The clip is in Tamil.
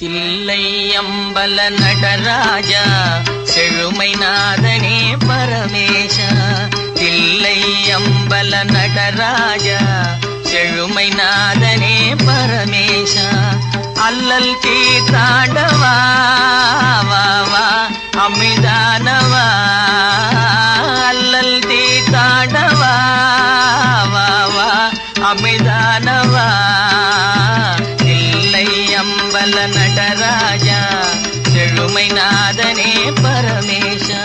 தில்லை அம்பல நடராஜா. செழுமை நாதனே பரமேஷா தில்லை அம்பல நடராஜா. செழுமை நாதனே பரமேஷா அல்லல் தீர்த்தாண்டவா வா அமிதானவா அல்லல் தீர்த்தாண்டவா வா அமிதானவா அம்பல நடராஜா செழுமை நாதனே பரமேஷா